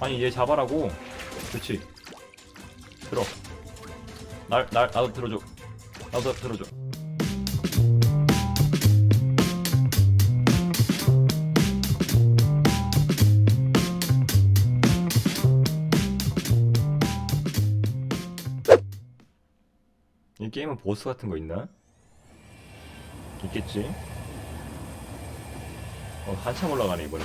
아니 얘 잡아라고. 그렇지 들어. 날, 날 나도 들어줘. 나도 들어줘. 이 게임은 보스 같은 거 있나? 있겠지? 어 한참 올라가네 이번에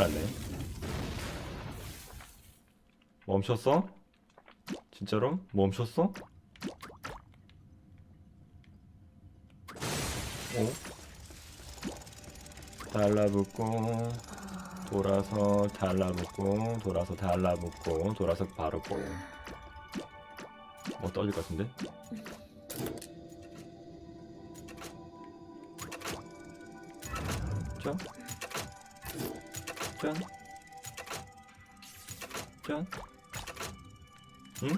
큰일 났네 멈췄어? 진짜로? 멈췄어? 오? 달라붙고 돌아서 달라붙고 돌아서 달라붙고 돌아서 바로 꼬. 뭐 떠질 것 같은데? 짠. 짠. 짠. 응?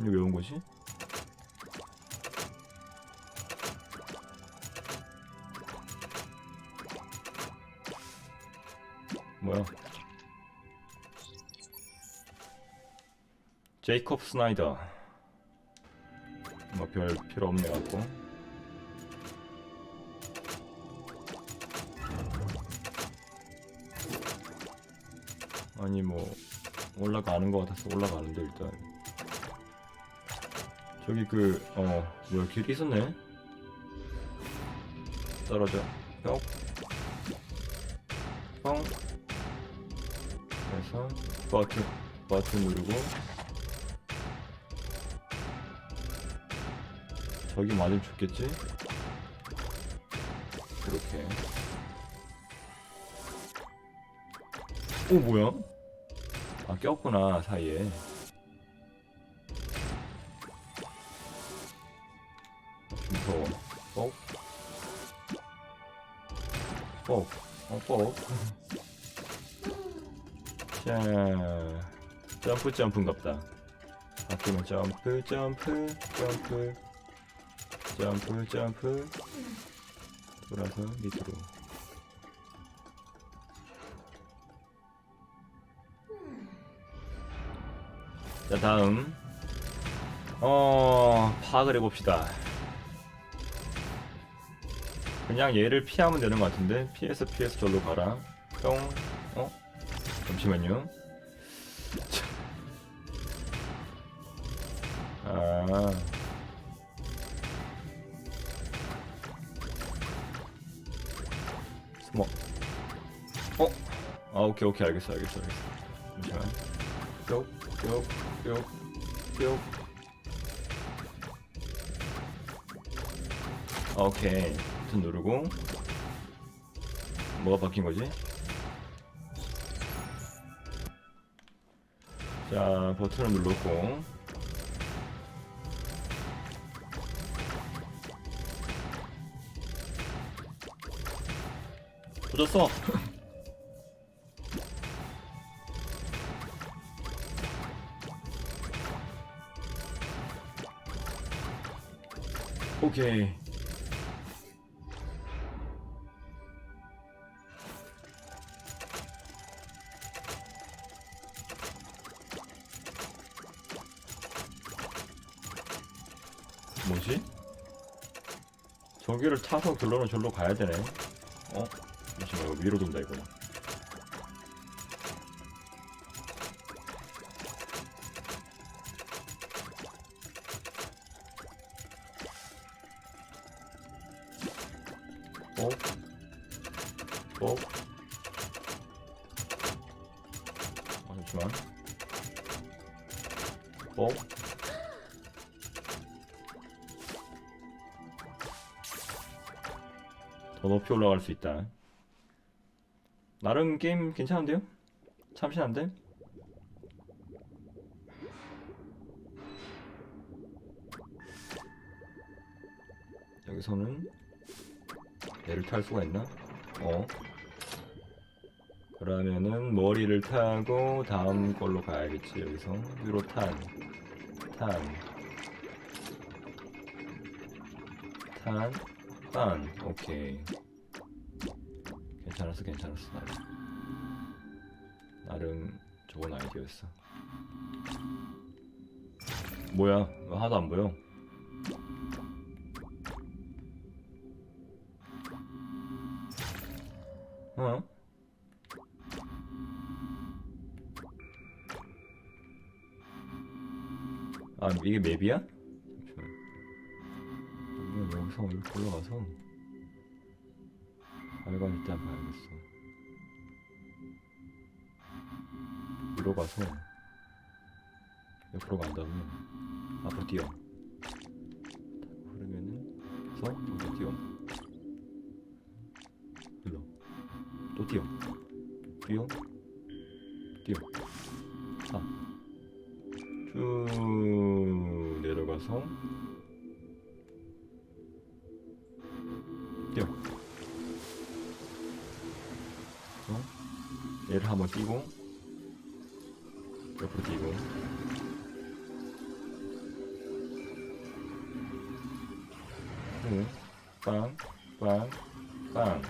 이게 왜 온 거지? 뭐야? 제이콥 스나이더. 뭐 별 필요 없네 갖고. 아니 뭐 올라가는 것 같아서 올라가는데 일단 저기 그 어 뭐야 길 있었네 떨어져 뿅 뿅. 그래서 버튼 버튼 누르고 저기 맞으면 좋겠지? 이렇게 오 뭐야? 아 꼈구나 사이에 무서워 뻑 뻑. 어, 뻑. 자, 점프 점프인갑다. 바뀌면 점프 점프 점프 점프 점프 돌아서 밑으로. 자 다음 어 파악을 해봅시다. 그냥 얘를 피하면 되는 것 같은데 피해서 피해서 절로 가라. 뿅. 어? 잠시만요. 참. 아. 숨어. 어? 아 오케이 오케이 알겠어 알겠어 알겠어. 뿅, 뿅, 뿅, 뿅. 오케이. 버튼 누르고. 뭐가 바뀐 거지? 자, 버튼을 눌렀고. 조졌어! 오케이. 뭐지? 저기를 타서 글로는 절로 가야 되네. 어? 잠시만, 이거 위로 돈다, 이거. 올라갈 수 있다. 나름 게임 괜찮은데요? 참신한데? 여기서는 얘를 탈 수가 있나? 어. 그러면은 머리를 타고 다음 걸로 가야겠지 여기서 위로 탄, 탄, 탄, 딴 오케이 괜찮았어 괜찮았어 나름 나름 좋은 아이디어였어 뭐야 왜 하나도 안 보여 어? 아 이게 맵이야? 잠시만 여기서 이렇게 올라가서 발광 일단 봐야겠어. 위로 가서 옆으로 간 다음에 앞으로 뛰어. 그러면은 그래서 여기 뛰어. 일로. 또 뛰어. 뛰어. 뛰어. 쭉 내려가서 한번 뛰고 옆으로 뛰고 응. 빵, 빵, 빵.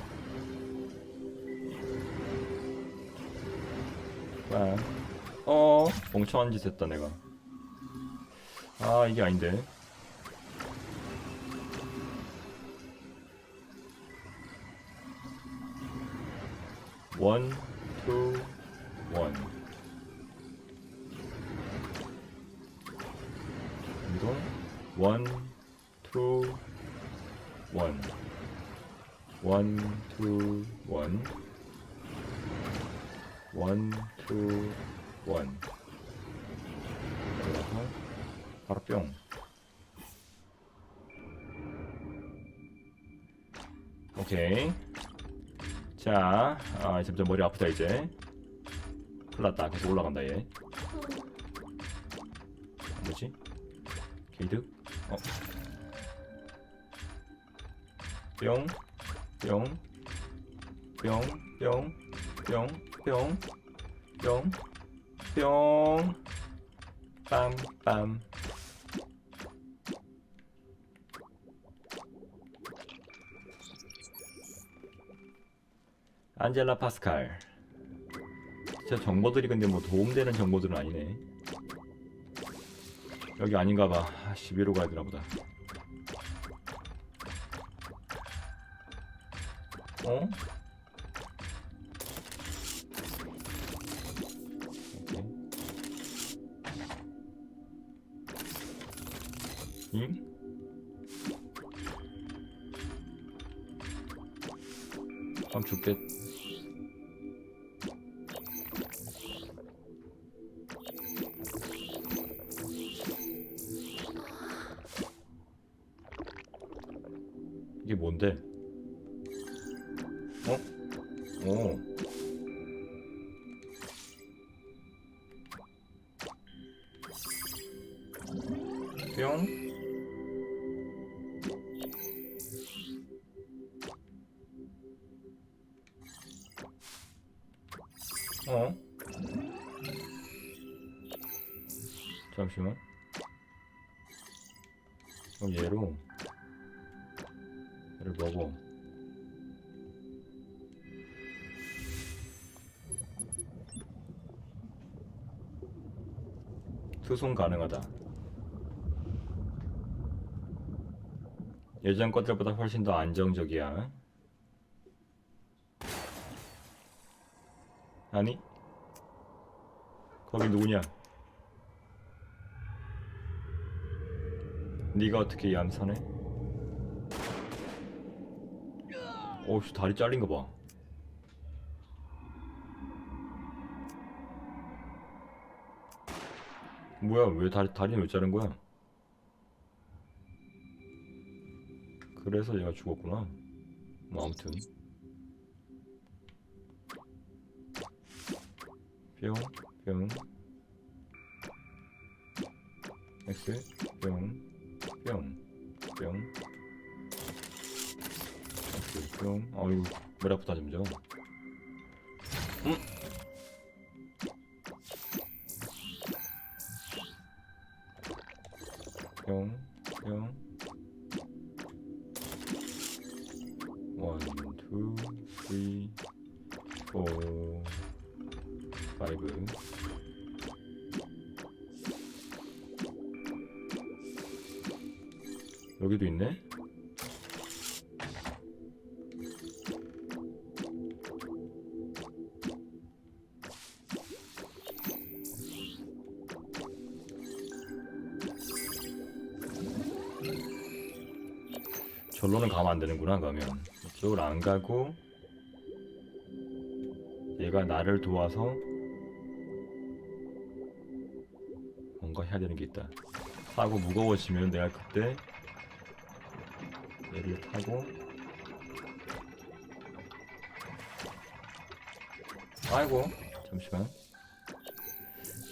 빵. 어, 멍청한 짓 했다, 내가. 아, 이게 아닌데. 원, two, one. 이동, 자, 아, 점점 머리 아프다 이제. 큰일 났다. 계속 올라간다 얘. 뭐지? 게이득? 어. 뿅, 뿅, 뿅, 뿅, 뿅, 뿅, 뿅, 뿅, 빰, 빰. 안젤라 파스칼. 진짜 정보들이 근데 뭐 도움되는 정보들은 아니네. 여기 아닌가 봐. 아, 11호 가야 되나 보다. 어? 오케이. 잉? 아 죽겠. 이 잠시만. 그럼 얘로 얘를 먹어. 투송 가능하다. 예전 것들보다 훨씬 더 안정적이야. 아니? 거기 누구냐? 네가 어떻게 얌선해? 오씨 다리 잘린 거 봐. 뭐야 왜 다리 다리는 왜 자른 거야? 그래서 얘가 죽었구나. 뭐 아무튼 뿅, 뿅, X, 뿅, 뿅, 뿅, 뿅. 아이고 머리 아프다 점점. 음. 여기도 있네. 절로는 가면 안 되는구나 그러면 이쪽으로 안 가고 얘가 나를 도와서 뭔가 해야 되는 게 있다 타고 무거워지면 내가 그때 얘를 타고. 아이고. 잠시만.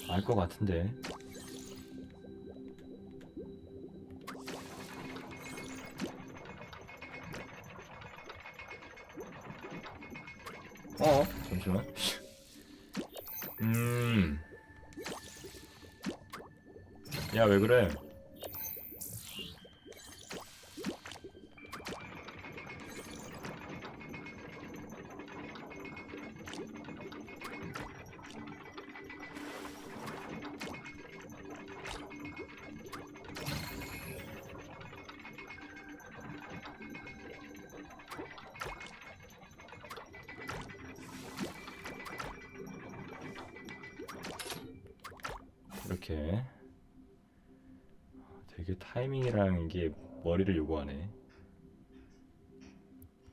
알 것 같은데. 어? 잠시만. 음. 야, 왜 그래?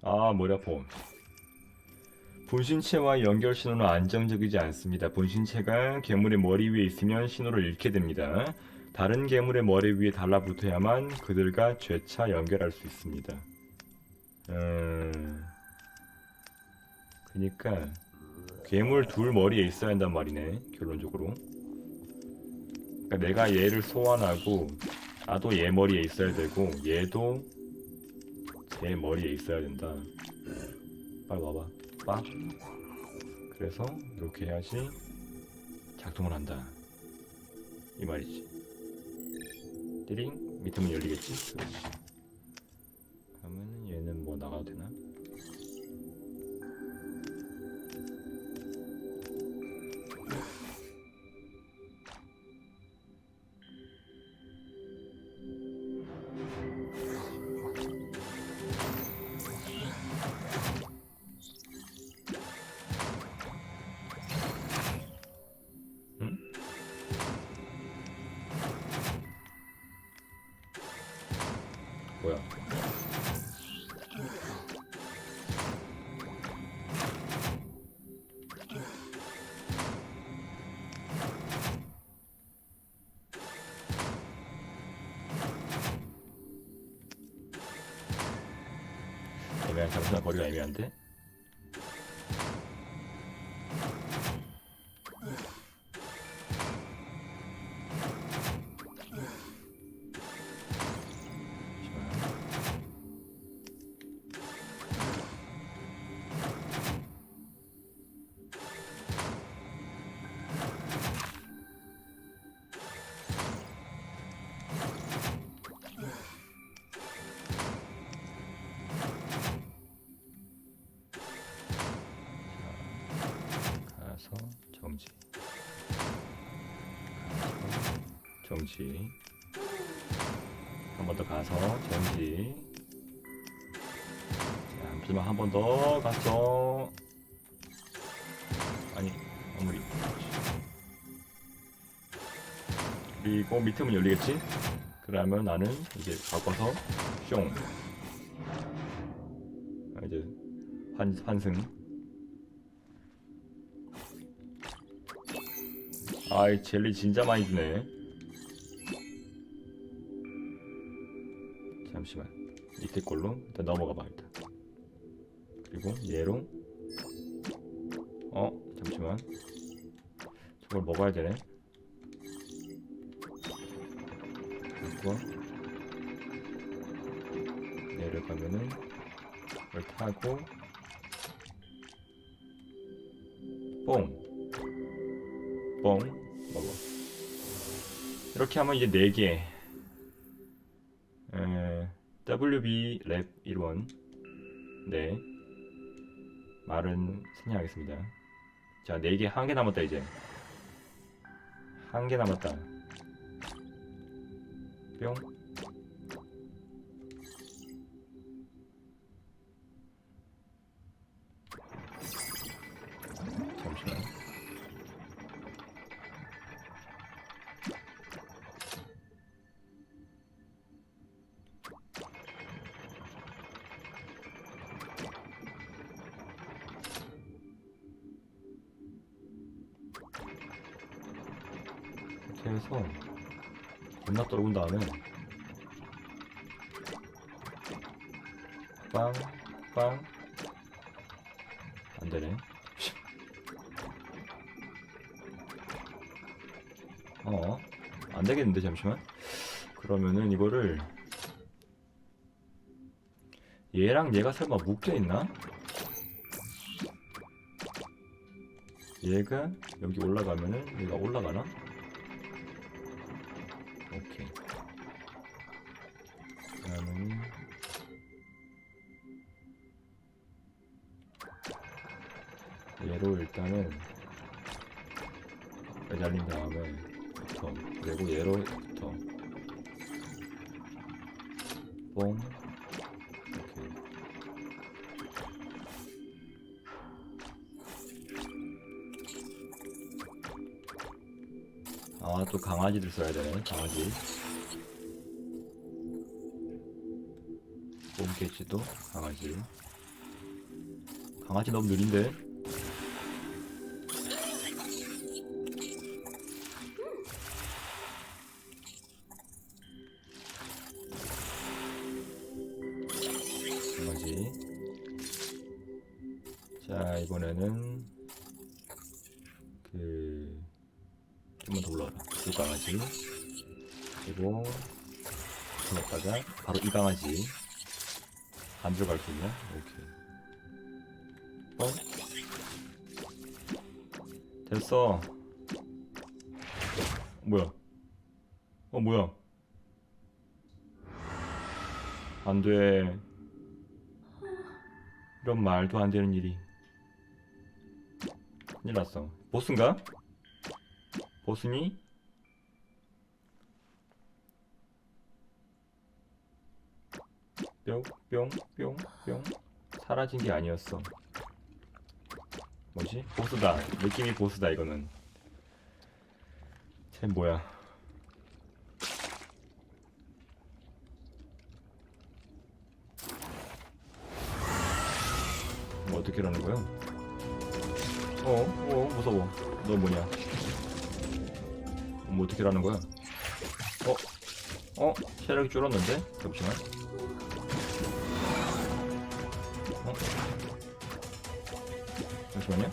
아, 머리 아파. 분신체와 연결 신호는 안정적이지 않습니다. 분신체가 괴물의 머리 위에 있으면 신호를 잃게 됩니다. 다른 괴물의 머리 위에 달라붙어야만 그들과 죄차 연결할 수 있습니다. 음... 그니까 괴물 둘 머리에 있어야 한단 말이네. 결론적으로. 그러니까 내가 얘를 소환하고 나도 얘 머리에 있어야 되고 얘도 제 머리에 있어야 된다. 빨리 와봐. 빠. 그래서 이렇게 해야지 작동을 한다. 이 말이지. 띠링 밑에 문 열리겠지? 그러면은 얘는 뭐 나가도 되나? 잠시만 거리가 애매한데? 정지. 한번 더 가서. 자, 잠시만 한 번더 갔어. 아니, 마무리. 그리고 밑에 문 열리겠지? 그러면 나는 이제 바꿔서 숑. 아, 이제 환, 환승. 아이 젤리 진짜 많이 주네 밑에 걸로? 일단 넘어가 봐 일단. 그리고 얘로. 어 잠시만. 저걸 먹어야 되네. 그리고 내려가면은 이걸 타고 뽕. 뻥 먹어. 이렇게 하면 이제 4개. 에, WB 랩 1원 네. 말은 생략하겠습니다. 자 4개 한 개 남았다 이제. 한 개 남았다. 뿅 떨군 다음에 빵, 빵. 안 되네. 어, 안 되겠는데, 잠시만. 그러면은 이거를 얘랑 얘가 설마 묶여 있나? 얘가 여기 올라가면은 얘가 올라가나? 아 또 강아지들 써야 되네 강아지. 뽕캐치도 강아지. 강아지 너무 느린데 됐어. 뭐야? 어 뭐야? 안 돼. 이런 말도 안 되는 일이. 큰일 났어. 보스인가? 보스니? 뿅 뿅 뿅 뿅 사라진 게 아니었어 뭐지? 보스다 느낌이 보스다 이거는 쟤 뭐야 뭐 어떻게 하는 거야? 어? 어? 무서워 너 뭐냐 뭐 어떻게 하는 거야? 어? 어? 체력이 줄었는데? 잠시만 어? 잠시만요.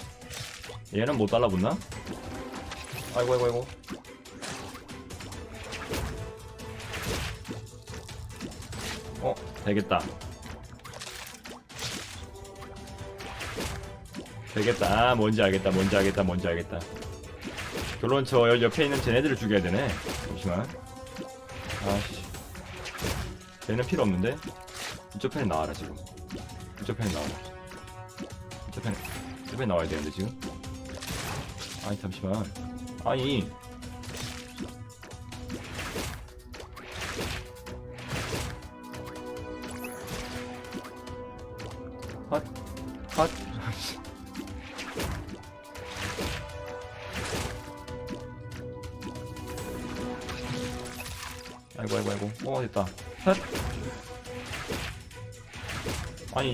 얘는 못 달라붙나? 아이고 아이고 아이고. 어? 되겠다. 되겠다. 아 뭔지 알겠다 뭔지 알겠다 뭔지 알겠다. 결론 저 여- 옆에 있는 쟤네들을 죽여야 되네. 잠시만. 아씨. 쟤는 필요 없는데? 이쪽 편에 나와라 지금 이쪽 편에 이쪽 편에 나와야 되는데 지금? 아니 잠시만. 아니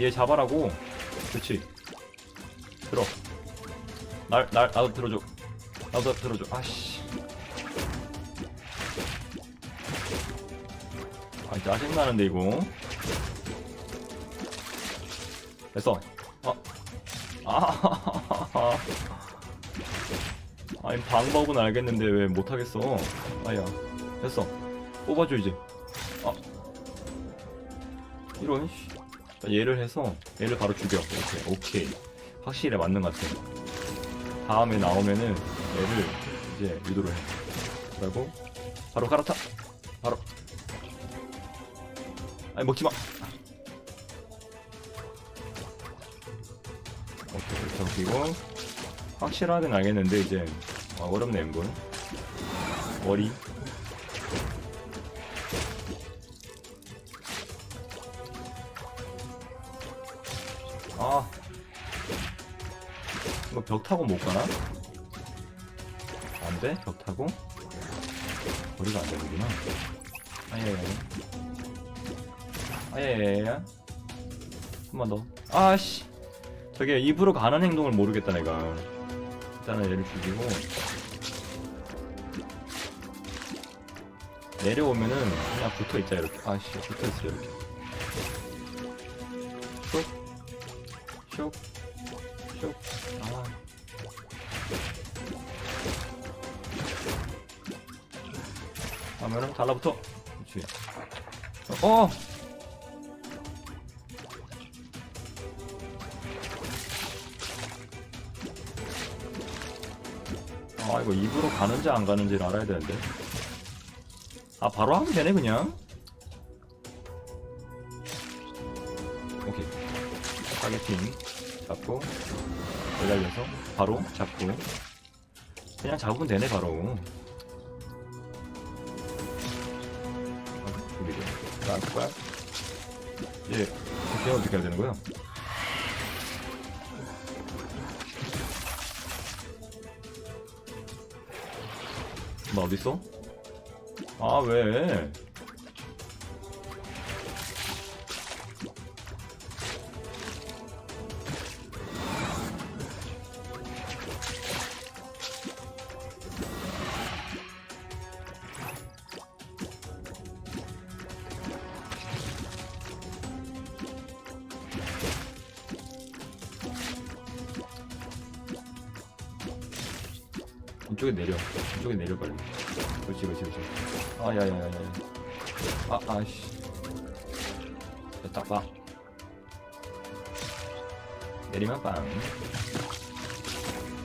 얘 잡아라고. 그렇지 들어. 날, 날, 나도 들어줘. 나도 들어줘. 아씨. 아 짜증나는데 이거. 됐어. 어. 아. 아니 방법은 알겠는데 왜 못하겠어. 아야 됐어. 뽑아줘 이제. 아 이런 씨. 자, 얘를 해서 얘를 바로 죽여 오케이 오케이. 확실히 맞는 것 같아 다음에 나오면은 얘를 이제 유도를 해. 그리고 바로 갈아타! 바로! 아니 먹지마! 오케이 이렇게 먹이고. 확실하긴 알겠는데 이제 아, 어렵네 이건 머리 타고 못 가나? 안 돼? 벽 타고? 거리가 안 되는구나. 아야야야. 아야야야. 한번 더. 아씨. 저게 입으로 가는 행동을 모르겠다 내가. 일단은 얘를 죽이고. 내려오면은 그냥 붙어 있자 이렇게. 아씨 붙어 있어 이렇게. 달라붙어. 그렇지. 어. 아 이거 입으로 가는지 안 가는지를 알아야 되는데. 아 바로 하면 되네 그냥. 오케이. 타겟팅 잡고 매달려서 바로 잡고 그냥 잡으면 되네 바로. 그리고 빡빡. 예, 이렇게 어떻게 해야 되는 거야? 나 어딨어? 아, 왜? 이쪽에 내려. 이쪽에 내려 빨리. 그렇지, 그렇지, 그렇지. 아, 야, 야, 야, 야. 아, 아씨. 됐다, 봐. 내리면 빵.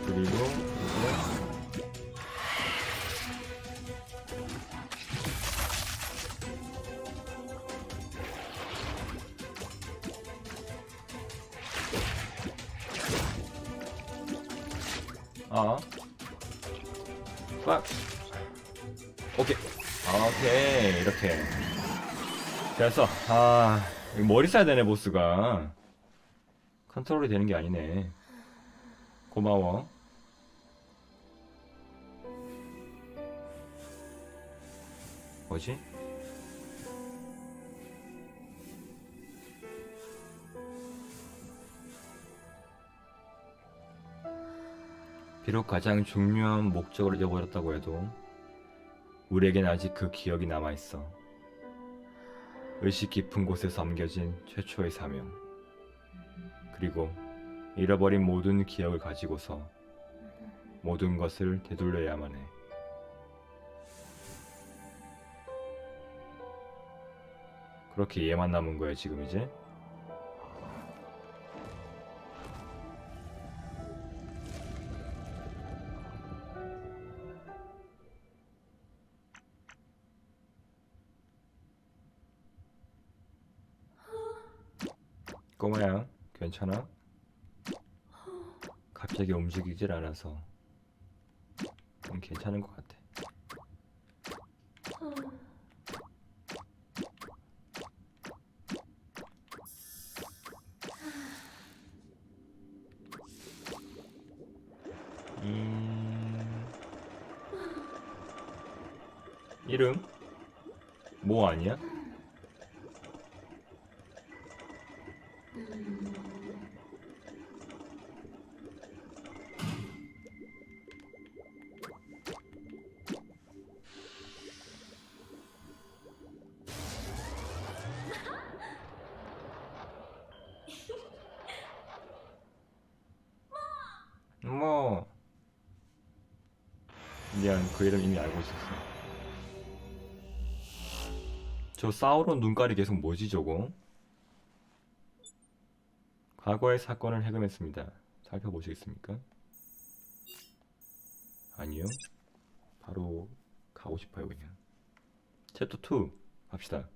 그리고 이제 아, 머리 써야 되네, 보스가. 컨트롤이 되는 게 아니네. 고마워. 뭐지? 비록 가장 중요한 목적을 잊어버렸다고 해도 우리에겐 아직 그 기억이 남아있어. 의식 깊은 곳에 섬겨진 최초의 사명. 그리고 잃어버린 모든 기억을 가지고서 모든 것을 되돌려야만 해. 그렇게 얘만 남은 거야, 지금 이제? 꼬마야, 괜찮아? 갑자기 움직이질 않아서 음, 괜찮은 것 같아. 그 이름 이미 알고 있었어 저 사우론 눈깔이 계속 뭐지 저거? 과거의 사건을 해금했습니다. 살펴보시겠습니까? 아니요. 바로 가고 싶어요 그냥. 챕터 2 갑시다